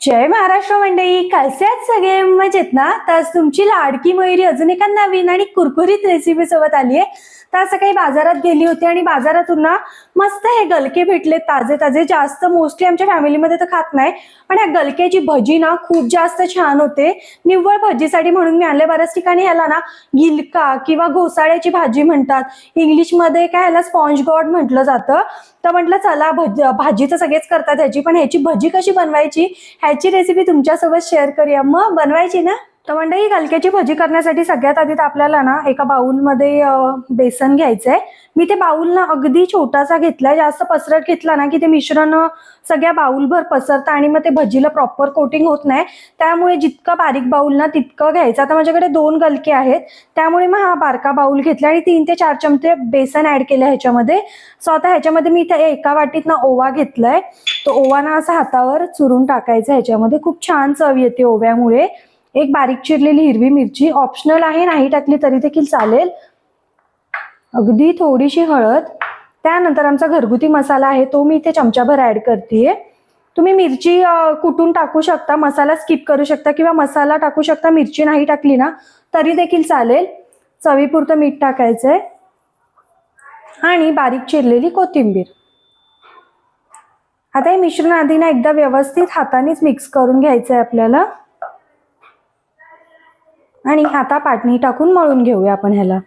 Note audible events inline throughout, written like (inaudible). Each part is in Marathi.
जय महाराष्ट्र मंडळी कसे आहेत सगळे? मजेत ना? तर आज तुमची लाडकी मयुरी अजून एका नवीन आणि कुरकुरीत रेसिपी सोबत आली आहे तर असं काही बाजारात गेली होती आणि बाजारातून ना मस्त हे गलके भेटले ताजे ताजे. जास्त मोस्टली आमच्या फॅमिलीमध्ये तर खात नाही. पण ह्या गलक्याची भजी ना खूप जास्त छान होते. निव्वळ भजीसाठी म्हणून मी आणले बऱ्याच ठिकाणी ह्याला ना गिलका किंवा घोसाळ्याची भाजी म्हणतात. इंग्लिशमध्ये काय ह्याला स्पॉन्ज गॉड म्हटलं जातं. तर म्हटलं चला भज भाजी तर सगळेच करतात ह्याची. पण ह्याची भजी कशी बनवायची? ह्याची रेसिपी तुमच्यासोबत शेअर करूया. मग बनवायची ना? तर मंडळी गलक्याची भजी करण्यासाठी सगळ्यात आधी तर आपल्याला ना एका बाउलमध्ये बेसन बेसन घ्यायचंय. मी ते बाऊल ना अगदी छोटासा घेतलाय जास्त पसरट घेतला ना की ते मिश्रण सगळ्या बाउलभर पसरतं आणि मग ते भजीला प्रॉपर कोटिंग होत नाही. त्यामुळे जितका बारीक बाऊल ना तितकं घ्यायचं. आता माझ्याकडे दोन गलके आहेत. त्यामुळे मग हा बारका बाउल घेतला आणि तीन ते चार चमचे बेसन ऍड केलं ह्याच्यामध्ये. सो आता ह्याच्यामध्ये मी त्या एका वाटीत ना ओवा घेतलाय. तो ओवा ना असा हातावर चुरून टाकायचा ह्याच्यामध्ये. खूप छान चव येते ओव्यामुळे. एक बारीक चिरलेली हिरवी मिरची. ऑप्शनल आहे नाही टाकली तरी देखील चालेल. अगदी थोडीशी हळद. त्यानंतर आमचा घरगुती मसाला आहे तो मी इथे चमचाभर ऍड करते तुम्ही मिरची कुठून कुटून टाकू शकता? मसाला स्किप करू शकता किंवा मसाला टाकू शकता? मिरची नाही टाकली ना तरी देखील चालेल. चवीपुरतं मीठ टाकायचंय. आणि बारीक चिरलेली कोथिंबीर. आता हे मिश्रण आधी ना एकदा व्यवस्थित हातानेच मिक्स करून घ्यायचंय आपल्याला. आणि आता पाटणी टाकून मळून घेऊया आपण ह्याला.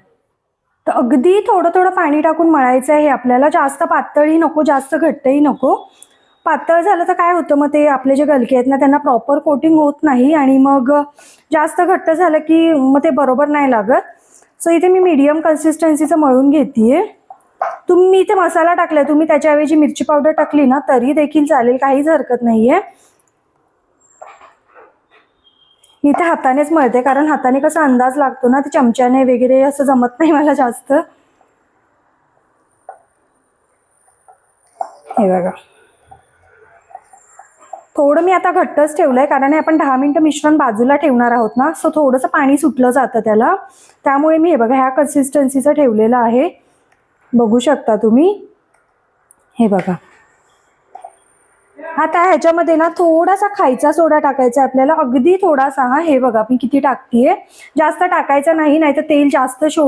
तर अगदी थोडं थोडं पाणी टाकून मळायचं आहे आपल्याला. जास्त पातळही नको जास्त घट्टही नको. पातळ झालं तर काय होतं मग ते आपले जे गलके आहेत ना त्यांना प्रॉपर कोटिंग होत नाही आणि मग जास्त घट्ट झालं की मग ते बरोबर नाही लागत. सो इथे मी मीडियम कन्सिस्टन्सीचं मळून घेते तुम्ही इथे मसाला टाकलाय तुम्ही त्याच्याऐवजी मिरची पावडर टाकली ना तरी देखील चालेल काहीच हरकत नाहीये. आहे इथे हातानेच मळते कारण हाताने कसा अंदाज लागतो ना ते चमच्याने वगैरे असं जमत नाही मला जास्त. हे बघा. थोडं मी आता घट्टच ठेवलंय कारण हे आपण दहा मिनिटं मिश्रण बाजूला ठेवणार आहोत ना सो थोडंसं पाणी सुटलं जातं त्याला. त्यामुळे मी हे बघा ह्या कन्सिस्टन्सीचं ठेवलेलं आहे. बघू शकता तुम्ही. हे बघा. आता ह्याच्यामध्ये ना थोडासा खायचा सोडा टाकायचा आहे आपल्याला. अगदी थोडासा. हा हे बघा मी किती टाकतीये. जास्त टाकायचा नाही नाही तर तेल जास्त शो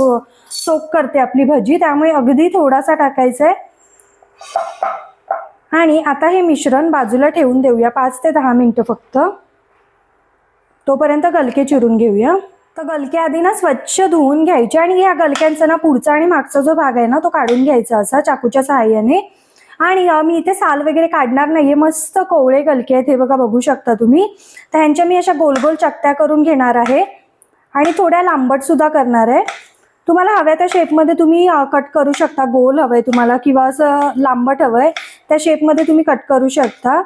सोक करते आपली भजी. त्यामुळे अगदी थोडासा टाकायचा आहे आणि आता हे मिश्रण बाजूला ठेवून देऊया पाच ते दहा मिनटं फक्त. तोपर्यंत गलके चिरून घेऊया. तर गलके आधी ना स्वच्छ धुवून घ्यायचे. आणि या गलक्यांचा ना पुढचा आणि मागचा जो भाग आहे ना तो काढून घ्यायचा असा चाकूच्या सहाय्याने. आणि मी इथे साल वगैरे काढणार नाहीये. मस्त कोवळे गलके आहेत. हे बघा बघू शकता तुम्ही. तर ह्यांच्या मी अशा गोल गोल चकत्या करून घेणार आहे. आणि थोड्या लांबट सुद्धा करणार आहे. तुम्हाला हव्या त्या शेपमध्ये तुम्ही कट करू शकता. गोल हवंय तुम्हाला किंवा असं लांबट हवंय. त्या शेपमध्ये तुम्ही कट करू शकता.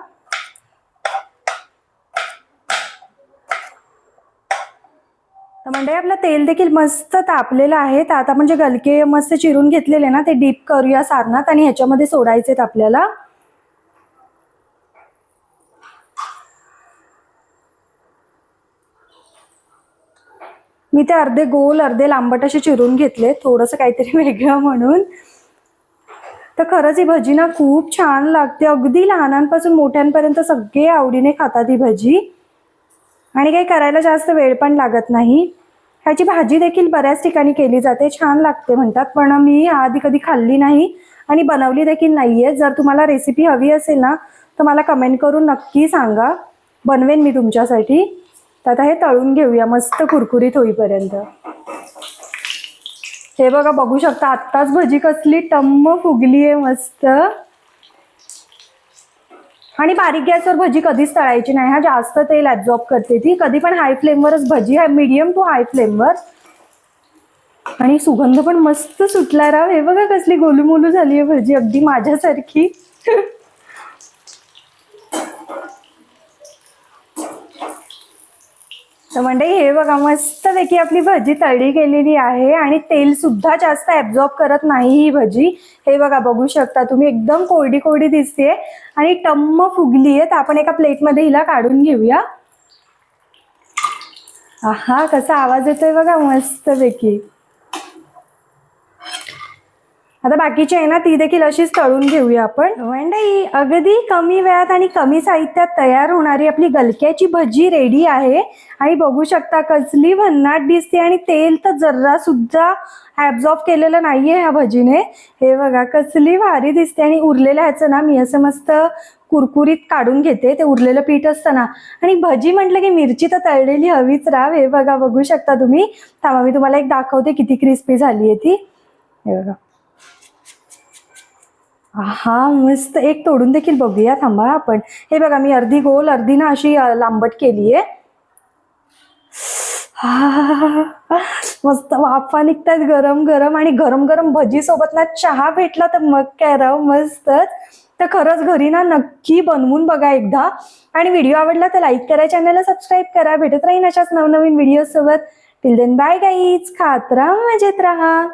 तर आपलं तेल देखील मस्त तापलेलं आहे. तर आता म्हणजे गलके मस्त चिरून घेतलेले ना ते डीप करूया सारणात आणि ह्याच्यामध्ये सोडायचेत आपल्याला. मी ते अर्धे गोल अर्धे लांबट असे चिरून घेतले थोडंसं काहीतरी (laughs) वेगळं म्हणून. तर खरंच ही भजी ना खूप छान लागते. अगदी लहानांपासून मोठ्यांपर्यंत सगळे आवडीने खातात ही भजी. आणि काही करायला जास्त वेळ पण लागत नाही. ह्याची भाजी देखील बऱ्याच ठिकाणी केली जाते. छान लागते म्हणतात. पण मी आधी कधी खाल्ली नाही आणि बनवली देखील नाहीये. जर तुम्हाला रेसिपी हवी असेल ना तर मला कमेंट करून नक्की सांगा. बनवेन मी तुमच्यासाठी. तर आता हे तळून घेऊया. मस्त कुरकुरीत होईपर्यंत. हे बघा बघू शकता. आत्ताच भजी कसली टम्म फुगली आहे मस्त. आणि बारीक गॅसवर भजी कधीच तळायची नाही. हा जास्त तेल ऍब्झॉर्ब करते ती. कधी पण हाय फ्लेमवरच भजी आहे मीडियम टू हाय फ्लेमवर आणि सुगंध पण मस्त सुटला राव. हे बघा कसली गोलूमोलू झाली आहे भजी. अगदी माझ्यासारखी. (laughs) तर म्हणजे हे बघा मस्तपैकी आपली भजी तळली गेलेली आहे आणि तेल सुद्धा जास्त ऍब्झॉर्ब करत नाही ही भजी. हे बघा बघू शकता तुम्ही. एकदम कोरडी कोरडी दिसते आणि टम्म फुगली आहे तर आपण एका प्लेटमध्ये हिला काढून घेऊया. हा कसा आवाज येतोय बघा मस्तपैकी. आता बाकीची आहे ना ती देखील अशीच तळून घेऊया आपण. मंडई अगदी कमी वेळात आणि कमी साहित्यात तयार होणारी आपली गलक्याची भजी रेडी आहे. आणि बघू शकता कसली भन्नाट दिसते आणि तेल तर जर्रा सुद्धा ऍब्झॉर्ब केलेलं नाहीये ह्या भजीने. हे बघा कसली भारी दिसते आणि उरलेलं ह्याचं ना मी असं मस्त कुरकुरीत काढून घेते. ते उरलेलं पीठ असतं ना. आणि भजी म्हटलं की मिरची तर तळलेली हवीच राव. हे बघा बघू शकता तुम्ही. थांबा मी तुम्हाला एक दाखवते किती क्रिस्पी झाली आहे ती. हे बघा. हा मस्त. एक तोडून देखील बघूया. थांबा आपण. हे बघा मी अर्धी गोल अर्धी ना अशी लांबट केली आहे मस्त. वाफा निघतात गरम गरम. आणि गरम गरम भजी सोबत ना चहा भेटला तर मग काय राव मस्तच. तर खरंच घरी ना नक्की बनवून बघा एकदा. आणि व्हिडिओ आवडला तर लाईक करा चॅनलला सबस्क्राईब करा. भेटत राहीन अशाच नवनवीन व्हिडिओ सोबत टिल देन बाय गाईच खात राहा मजेत राहा.